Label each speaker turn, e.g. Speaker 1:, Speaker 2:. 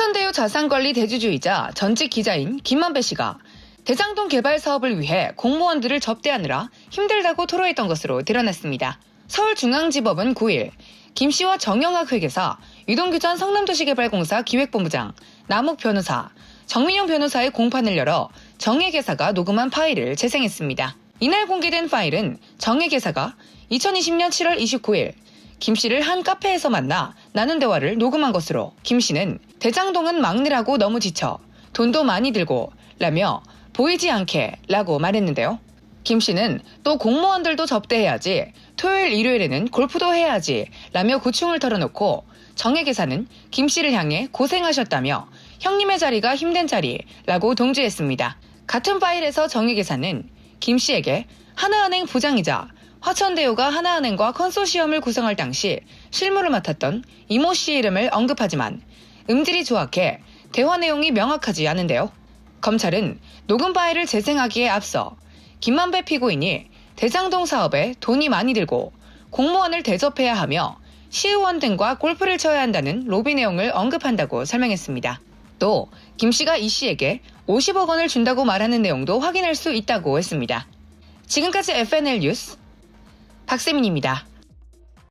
Speaker 1: 화천대유 자산관리 대주주이자 전직 기자인 김만배 씨가 대장동 개발 사업을 위해 공무원들을 접대하느라 힘들다고 토로했던 것으로 드러났습니다. 서울중앙지법은 9일 김 씨와 정영학 회계사, 유동규 전 성남도시개발공사 기획본부장, 남욱 변호사, 정민용 변호사의 공판을 열어 정혜계사가 녹음한 파일을 재생했습니다. 이날 공개된 파일은 정혜계사가 2020년 7월 29일 김 씨를 한 카페에서 만나 나눈 대화를 녹음한 것으로 김 씨는 대장동은 막느라고 너무 지쳐 돈도 많이 들고 라며 보이지 않게 라고 말했는데요. 김 씨는 또 공무원들도 접대해야지 토요일 일요일에는 골프도 해야지 라며 고충을 털어놓고 정혜 계사는 김 씨를 향해 고생하셨다며 형님의 자리가 힘든 자리라고 동지했습니다. 같은 파일에서 정혜 계사는 김 씨에게 하나은행 부장이자 화천대유가 하나은행과 컨소시엄을 구성할 당시 실무를 맡았던 이모 씨 이름을 언급하지만 음질이 조악해 대화 내용이 명확하지 않은데요. 검찰은 녹음 파일을 재생하기에 앞서 김만배 피고인이 대장동 사업에 돈이 많이 들고 공무원을 대접해야 하며 시의원 등과 골프를 쳐야 한다는 로비 내용을 언급한다고 설명했습니다. 또 김 씨가 이 씨에게 50억 원을 준다고 말하는 내용도 확인할 수 있다고 했습니다. 지금까지 FNL 뉴스 박세민입니다.